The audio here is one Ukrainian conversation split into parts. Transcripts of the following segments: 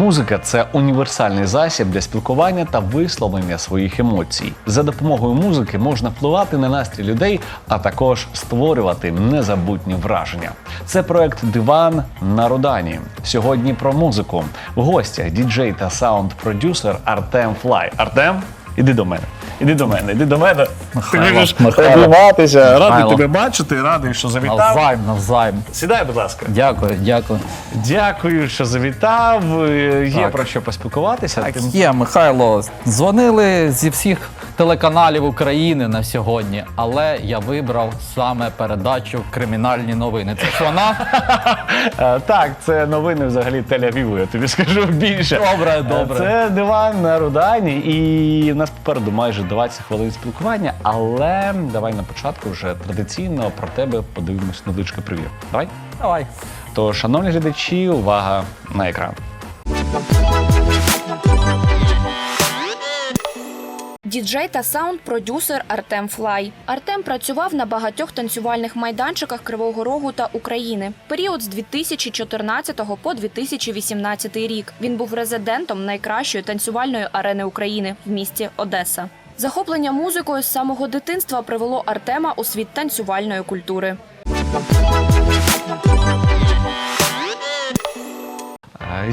Музика це універсальний засіб для спілкування та висловлення своїх емоцій. За допомогою музики можна впливати на настрій людей, а також створювати незабутні враження. Це проект Диван на Рудані. Сьогодні про музику. В гостях діджей та саунд-продюсер Артем Флай. Артем, іди до мене. Іди до мене, іди до мене. Ти можеш Михайло. обійматися. Радий Михайло. тебе бачити, радий, що завітав. Навзаєм, навзаєм. Сідай, будь ласка. Дякую, дякую. Дякую, що завітав. Е, Є Так. про що поспілкуватися. Так Тим- є, Михайло. Дзвонили зі всіх телеканалів України на сьогодні, але я вибрав саме передачу Кримінальні новини. Це ж вона? Е, Так, це новини взагалі Тель-Авіву, я тобі скажу більше. Добре, Е, добре. Це диван на Рудані, і в нас попереду майже 20 хвилин спілкування, але давай на початку вже традиційно про тебе подивимось невеличке прев'ю. Давай. Давай. То, шановні глядачі, увага на екран. Діджей та саунд-продюсер Артем Флай. Артем працював на багатьох танцювальних майданчиках Кривого Рогу та України. Період з 2014 по 2018 рік. Він був резидентом найкращої танцювальної арени України в місті Одеса. Захоплення музикою з самого дитинства привело Артема у світ танцювальної культури.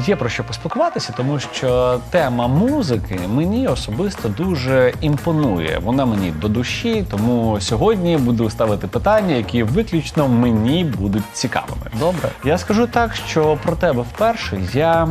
Є про що поспілкуватися, тому що тема музики мені особисто дуже імпонує. Вона мені до душі, тому сьогодні буду ставити питання, які виключно мені будуть цікавими. Добре. Я скажу так, що про тебе вперше я,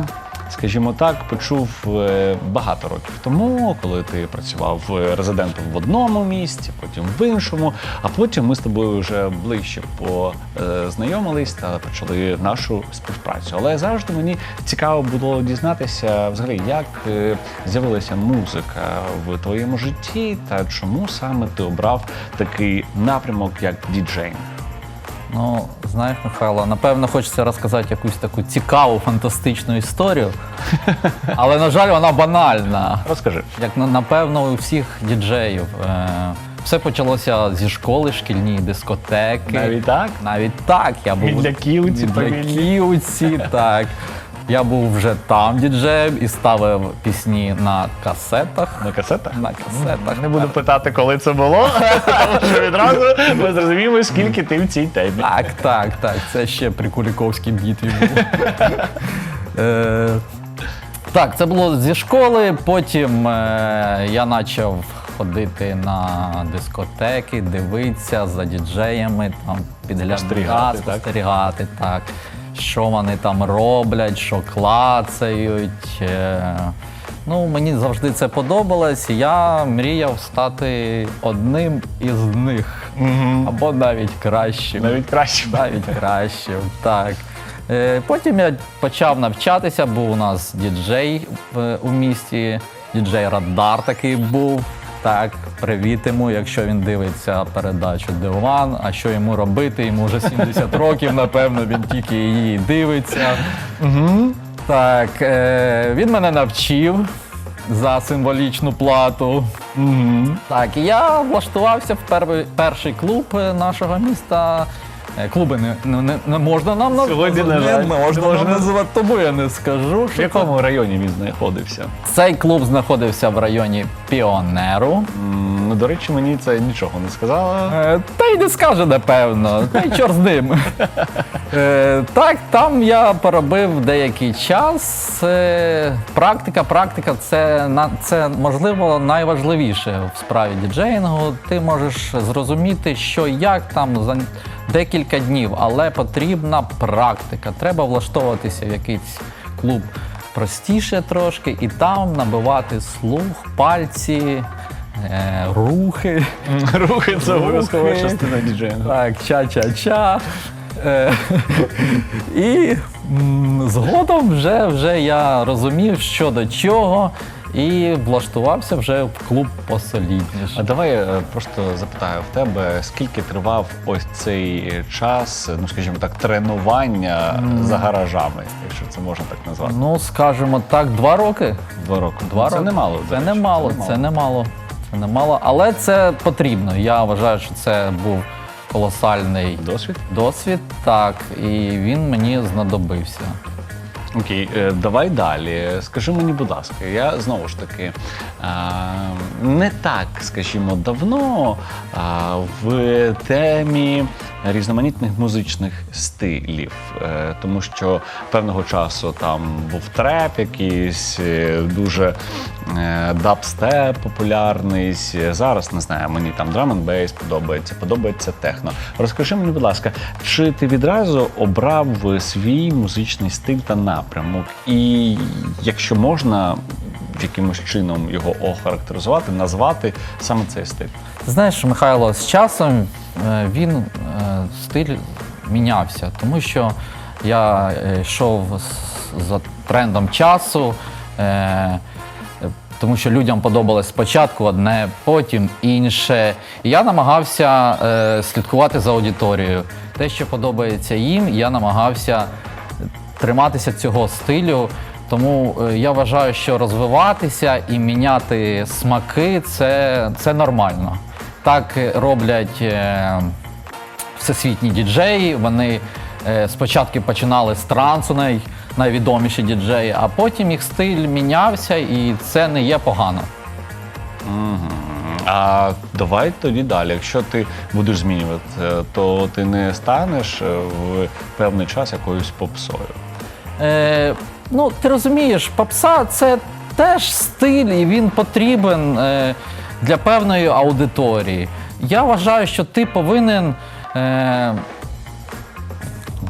скажімо так, почув е, багато років тому, коли ти працював е, резидентом в одному місті, потім в іншому, а потім ми з тобою вже ближче познайомились та почали нашу співпрацю. Але завжди мені цікаво було дізнатися, взагалі, як е, з'явилася музика в твоєму житті, та чому саме ти обрав такий напрямок, як діджей. Ну, знаєш, Михайло, напевно, хочеться розказати якусь таку цікаву, фантастичну історію. Але, на жаль, вона банальна. Розкажи. Як напевно, у всіх діджеїв. Е, Все почалося зі школи, шкільні дискотеки. Навіть так? Навіть так. Я був Для Відляківці, так. Я був вже там діджеєм і ставив пісні на касетах. На касетах? На касетах. Не буду питати, коли це було, тому що відразу ми зрозуміємо, скільки ти в цій темі. Так, так, так. Це ще при Куліковській битві було. Е, Так, це було зі школи. Потім е, я почав ходити на дискотеки, дивитися за діджеями, там підглядати, Спостерігати, так? Що вони там роблять, що клацають. Е, Ну, мені завжди це подобалось. Я мріяв стати одним із них. Або навіть кращим. Навіть краще. Навіть краще, так. Е, Потім я почав навчатися, був у нас діджей у місті, діджей Радар такий був. Так, привіт йому, якщо він дивиться передачу Диван. А що йому робити? Йому вже 70 років, напевно, він тільки її дивиться. Так, е, він мене навчив за символічну плату. Так, і я влаштувався в перший, перший клуб е, нашого міста. Е, Клуби не, не, не- не можна нам наз- Сьогодні, на жаль, не можна не можна. нам називати, тому я не скажу. В Що якому районі він знаходився? Цей клуб знаходився в районі Піонеру. М, Ну, до речі, мені це нічого не сказала. Е, Та й не скаже, напевно. Та й чор з ним. Е, Так, там я поробив деякий час. Е, Практика, практика це, на- це можливо найважливіше в справі діджеїнгу. Ти можеш зрозуміти, що і як там за декілька днів, але потрібна практика. Треба влаштовуватися в якийсь клуб простіше трошки, і там набивати слух, пальці. е, Рухи, Рухи це обов'язкова частина діджеїнгу. так, ча-ча-ча. Е, І м, згодом вже, вже я розумів, що до чого, і влаштувався вже в клуб А давай е, просто запитаю в тебе, скільки тривав ось цей час, ну скажімо так, тренування за гаражами, якщо це можна так назвати. Ну, скажімо так, два роки. Два роки. Два це роки. немало. до Це речі, немало, це немало. Це немало, але це потрібно. Я вважаю, що це був колосальний Досвід. досвід, так, і він мені знадобився. Окей, е, давай далі. Скажи мені, будь ласка, я знову ж таки а, не так, скажімо, давно а, в темі різноманітних музичних стилів, Е, тому що певного часу там був треп якийсь, е, дуже е, дабстеп популярний. Зараз не знаю, мені там драм н бейс подобається, подобається техно. Розкажи мені, будь ласка, чи ти відразу обрав свій музичний стиль та напрямок? І якщо можна якимось чином його охарактеризувати, назвати саме цей стиль? Знаєш, Михайло, з часом е, він е, стиль мінявся, тому що я е, йшов за трендом часу, е, тому що людям подобалось спочатку одне, потім інше. Я намагався е, слідкувати за аудиторією. Те, що подобається їм, я намагався триматися цього стилю. Тому е, я вважаю, що розвиватися і міняти смаки це, це нормально. Так роблять е, всесвітні діджеї. Вони е, спочатку починали з трансу, найвідоміші діджеї, а потім їх стиль мінявся, і це не є погано. А давай тоді далі. Якщо ти будеш змінювати, е, то ти не станеш е, в певний час якоюсь попсою. Е, ну, ти розумієш, попса це теж стиль, і він потрібен е, для певної аудиторії. Я вважаю, що ти повинен е,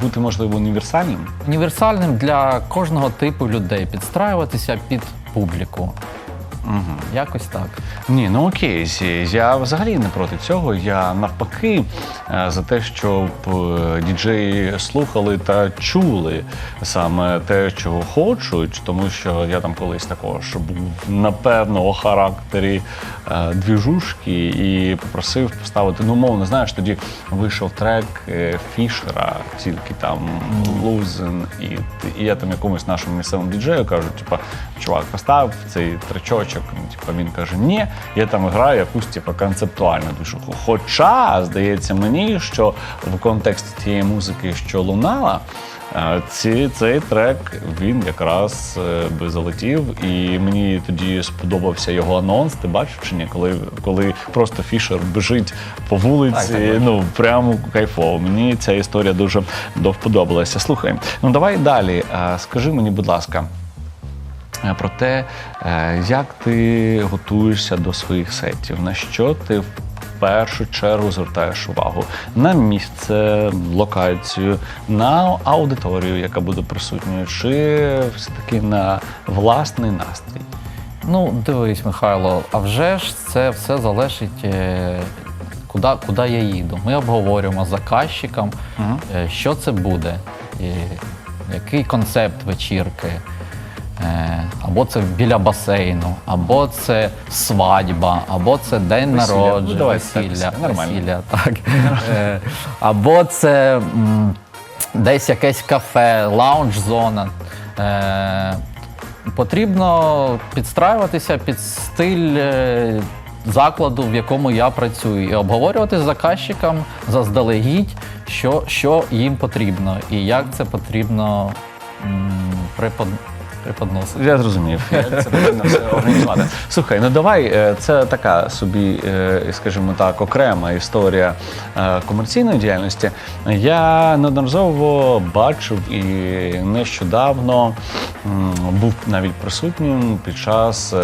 Бути можливо універсальним. універсальним для кожного типу людей, підстраюватися під публіку. Якось так. Ні, ну окей, я взагалі не проти цього. Я навпаки е, за те, щоб е, діджеї слухали та чули саме те, чого хочуть, тому що я там колись також був на певного характері е, двіжушки і попросив поставити, ну мовно, знаєш, тоді вийшов трек Фішера, тільки там Лузен, і, і я там якомусь нашому місцевому діджею кажу, типа, чувак, постав цей тречочок. Ну, Типа він каже, ні, я там граю якусь типа концептуальну движуху. Хоча здається мені, що в контексті тієї музики, що лунала. е, Ці, цей трек він якраз е, би залетів, і мені тоді сподобався його анонс. Ти бачив чи ні? Коли, коли просто Фішер біжить по вулиці, Так, так, ну прямо кайфово. Мені ця історія дуже до вподобалася. Слухай, ну давай далі. Е, Скажи мені, будь ласка, про те, е, як ти готуєшся до своїх сетів, на що ти в першу чергу звертаєш увагу на місце, локацію, на аудиторію, яка буде присутньою, чи все-таки на власний настрій? Ну, дивись, Михайло, а вже ж це все залежить, е, куди, куди я їду. Ми обговорюємо з заказчиком, е, що це буде, який концепт вечірки. Е, Або це біля басейну, або це свадьба, або це день Весілля. народження, Ну, давай так, весілля, нормально. весілля, так. Е, Або це м, десь якесь кафе, лаунж-зона. Е, Потрібно підстраюватися під стиль е, закладу, в якому я працюю, і обговорювати з заказчиком заздалегідь, що, що їм потрібно і як це потрібно м, препод... преподносити. Я зрозумів, як це потрібно все організувати. Слухай, ну давай, е, це така собі, е, скажімо так, окрема історія е, комерційної діяльності. Я неодноразово бачив і нещодавно був навіть присутнім під час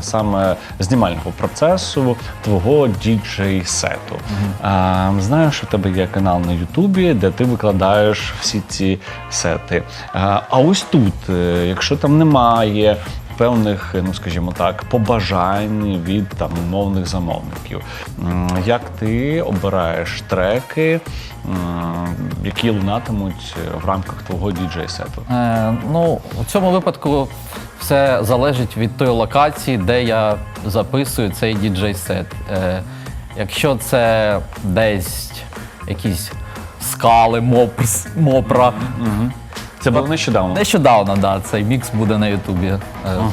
саме знімального процесу твого діджей-сету. А, Знаю, що в тебе є канал на Ютубі, де ти викладаєш всі ці сети. А, ось тут, е, якщо там немає певних, ну скажімо так, побажань від там умовних замовників, як ти обираєш треки, які лунатимуть в рамках твого діджей-сету? Е, ну, у цьому випадку все залежить від тої локації, де я записую цей діджей-сет. Е, якщо це десь якісь скали, мопрс, мопра, Це було нещодавно. Нещодавно, да, цей мікс буде на Ютубі. Е,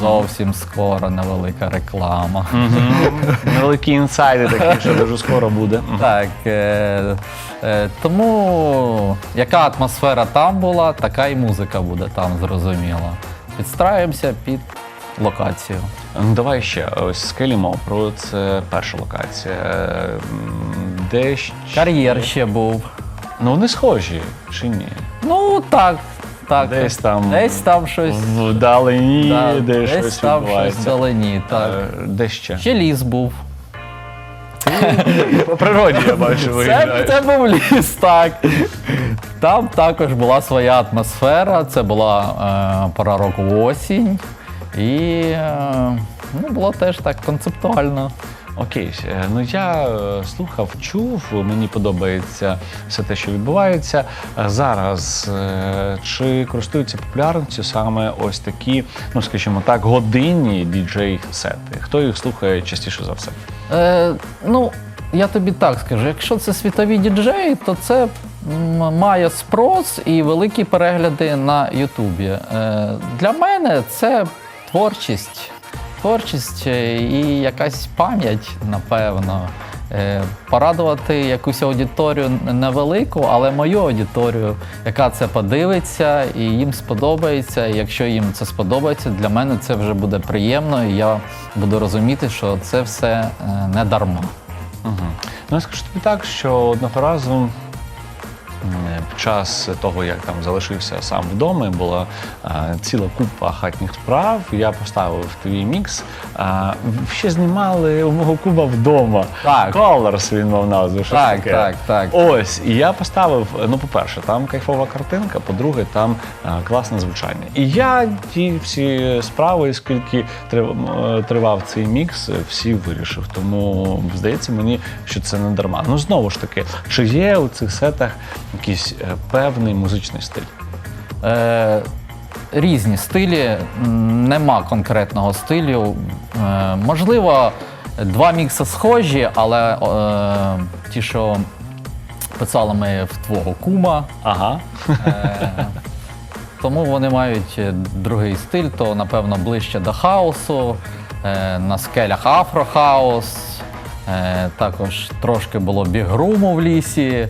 Зовсім скоро, невелика реклама. Мгм. Невеликі інсайди такі, що дуже скоро буде. Так, е, е, тому яка атмосфера там була, така і музика буде там, зрозуміло. Підстраюємося під локацію. Ну, Давай ще ось скелі Мопру, це перша локація. М, Де ще... Кар'єр ще був. Ну вони схожі чи ні? Ну так, так. Десь там Десь там щось. вдалині, да, де десь щось там щось відбувається. вдалині. Так. Е, Де ще? Ще ліс був. По природі я бачу Це, це був ліс, так. Там також була своя атмосфера, це була е, пора року осінь. І е, ну, було теж так концептуально. Окей, е, ну я е, слухав, чув, мені подобається все те, що відбувається. Е, Зараз чи користуються популярністю саме ось такі, ну скажімо так, годинні діджей-сети? Хто їх слухає частіше за все? Е, ну, я тобі так скажу, якщо це світові діджеї, то це має спрос і великі перегляди на Ютубі. Е, для мене це творчість. Творчість е, і якась пам'ять, напевно. Е, Порадувати якусь аудиторію невелику, але мою аудиторію, яка це подивиться і їм сподобається. І якщо їм це сподобається, для мене це вже буде приємно, і я буду розуміти, що це все е, не дарма. Угу. Ну, я скажу тобі так, що одного разу час того, як там залишився сам вдома, була е, ціла купа хатніх справ. Я поставив твій мікс. Е, ще знімали у мого куба вдома. Так. Colors він мав назву. щось Так, таке. так, так. Ось, і я поставив, ну, по-перше, там кайфова картинка, по-друге, там е, класне звучання. І я ті всі справи, скільки трив- тривав цей мікс, всі вирішив. Тому здається мені, що це не дарма. Ну знову ж таки, чи є у цих сетах якийсь е, певний музичний стиль? Е, різні стилі, нема конкретного стилю. Е, можливо, два мікси схожі, але е, ті, що писали ми в твого кума, Ага. е, тому вони мають е, другий стиль, то напевно ближче до хаосу, е, на скелях афрохаус, е, також трошки було бігруму в лісі, е,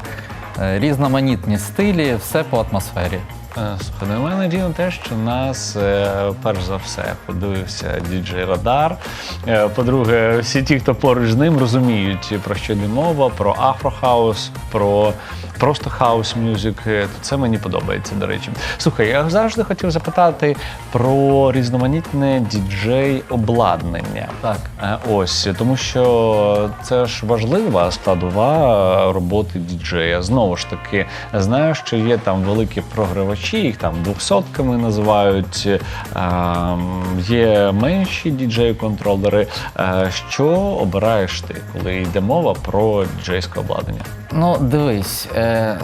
різноманітні стилі, все по атмосфері. Е, Слухай, ну, у мене те, що нас е, перш за все подивився діджей Радар. Е, По-друге, всі ті, хто поруч з ним, розуміють, про що йде мова, про афрохаус, про просто хаус мюзик. Це мені подобається, до речі. Слухай, я завжди хотів запитати про різноманітне діджей обладнання. Так. Ось тому, що це ж важлива складова роботи діджея. Знову ж таки, знаю, що є там великі програвачі, їх там двохсотками називають. е, ем, Є менші діджеї-контролери. Е, Що обираєш ти, коли йде мова про діджейське обладнання? Ну, дивись, е,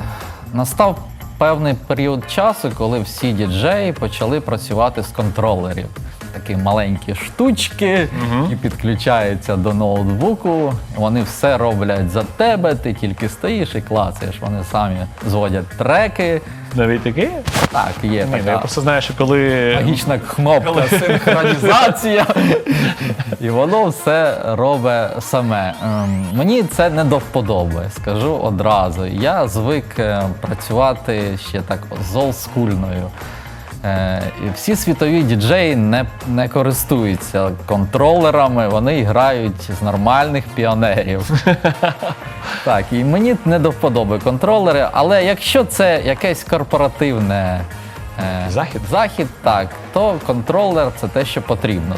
настав певний період часу, коли всі діджеї почали працювати з контролерів. Такі маленькі штучки, і підключаються до ноутбуку. Вони все роблять за тебе, ти тільки стоїш і клацаєш. Вони самі зводять треки. Навіть таке? Так, є Ні, ну, я така просто знаю, що коли магічна кнопка синхронізація, і воно все робить саме. Ем, Мені це не до вподоби, скажу одразу. Я звик е, працювати ще так з олдскульною. І всі світові діджеї не, не користуються контролерами, вони грають з нормальних піонерів. Так, і мені не до вподоби контролери, але якщо це якесь корпоративне е, Захід? захід, так, то контролер це те, що потрібно,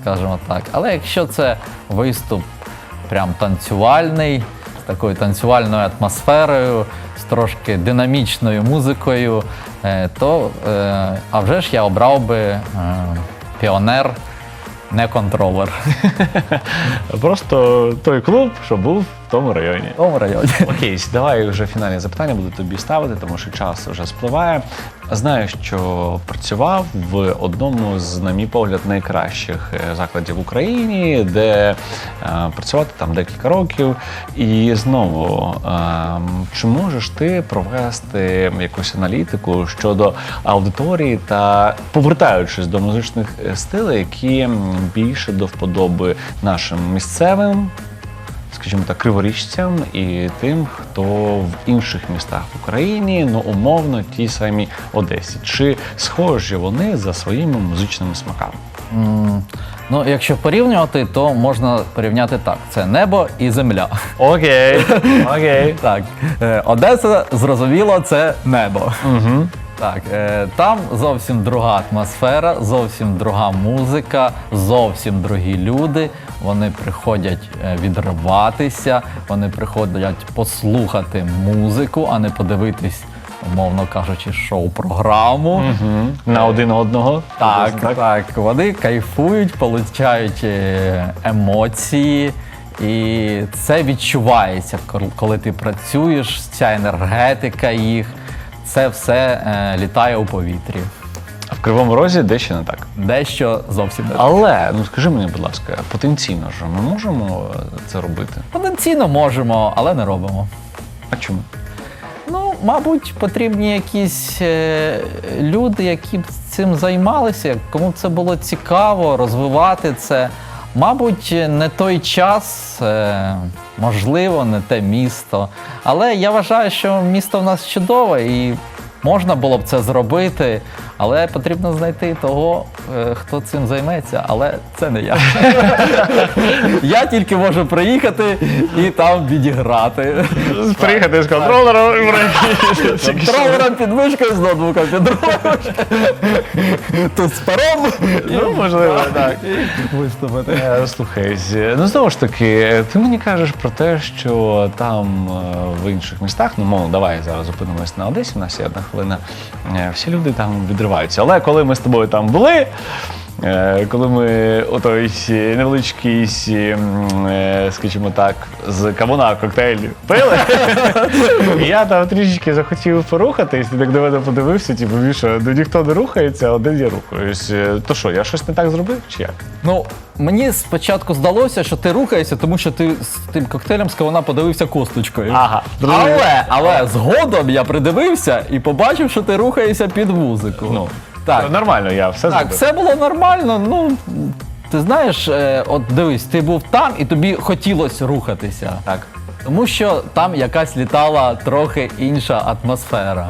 скажімо так. Але якщо це виступ прям танцювальний, такою танцювальною атмосферою, з трошки динамічною музикою, е, то е, а вже ж я обрав би е, піонер, не контролер. просто той клуб, що був в тому районі. В тому районі. Окей, давай вже фінальні запитання буду тобі ставити, тому що час вже спливає. Знаю, що працював в одному з, на мій погляд, найкращих е, закладів в Україні, де е, працювати там декілька років. І знову, е, чи можеш ти провести якусь аналітику щодо аудиторії та повертаючись до музичних е, стилей, які більше до вподоби нашим місцевим скажімо так, криворіжцям і тим, хто в інших містах в Україні, ну умовно, ті самі Одесі. Чи схожі вони за своїми музичними смаками? М, Ну, якщо порівнювати, то можна порівняти так: це небо і земля. Окей, окей. Так, е, Одеса, зрозуміло, це небо. Угу. Так, е, там зовсім друга атмосфера, зовсім друга музика, зовсім другі люди. Вони приходять е, відриватися, вони приходять послухати музику, а не подивитись, умовно кажучи, шоу-програму. На один одного. Так, так, вони кайфують, получають е, емоції. І це відчувається, кол- коли ти працюєш, ця енергетика їх, це все е, літає у повітрі. А в Кривому Розі дещо не так. Дещо зовсім не так. Але ну скажи мені, будь ласка, потенційно ж ми можемо е, це робити? Потенційно можемо, але не робимо. А чому? Ну, мабуть, потрібні якісь е, люди, які б цим займалися, кому б це було цікаво розвивати це. Мабуть, не той час, е, можливо, не те місто. Але я вважаю, що місто в нас чудове і можна було б це зробити, але потрібно знайти того, е, хто цим займеться. Але це не я. Я тільки можу приїхати і там відіграти. Приїхати з контролером і Контролером під мишкою з ноутбуком під. Тут з пером. Ну, можливо, так. Виступити. Е, Слухай, ну знову ж таки, ти мені кажеш про те, що там е, в інших містах, ну мовно, давай зараз зупинимось на Одесі, у нас є одна хвилина. Всі люди там відриваються. Але коли ми з тобою там були. Е, Коли ми отой невеличкий, е, скажімо так, з кавуна коктейль пили, я там трішечки захотів порухатись, ти так до мене подивився, типу, Міша, ну ніхто не рухається, а один я рухаюсь. Е, То що, я щось не так зробив чи як? Ну, мені спочатку здалося, що ти рухаєшся, тому що ти з тим коктейлем з кавуна подивився косточкою. Ага. Але, але згодом я придивився і побачив, що ти рухаєшся під музику. Ну, так. Нормально, я все Так, зробив. все було нормально. Ну, ти знаєш, е, от дивись, ти був там і тобі хотілося рухатися. Так. Тому що там якась літала трохи інша атмосфера.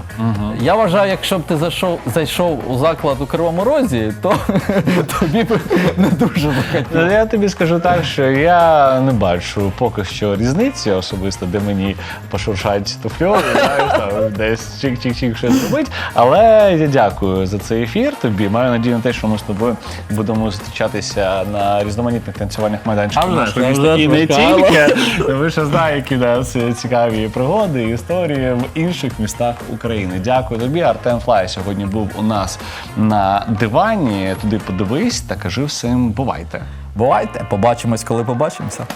Я вважаю, якщо б ти зайшов, зайшов у заклад у Кривому Розі, то тобі б не дуже Ну, захотілося. Я тобі скажу так, що я не бачу поки що різниці особисто, де мені пошуршать туфльори, знаєш, там десь чик-чик-чик щось зробить. Але я дякую за цей ефір тобі. Маю надію на те, що ми з тобою будемо зустрічатися на різноманітних танцювальних майданчиках А ж, нашого міста. І не тільки. Ви ще знаєте, які в нас цікаві пригоди і історії в інших містах України. Дякую тобі. Артем Флай сьогодні був у нас на дивані. Туди подивись та кажи всім бувайте. Бувайте, побачимось, коли побачимося.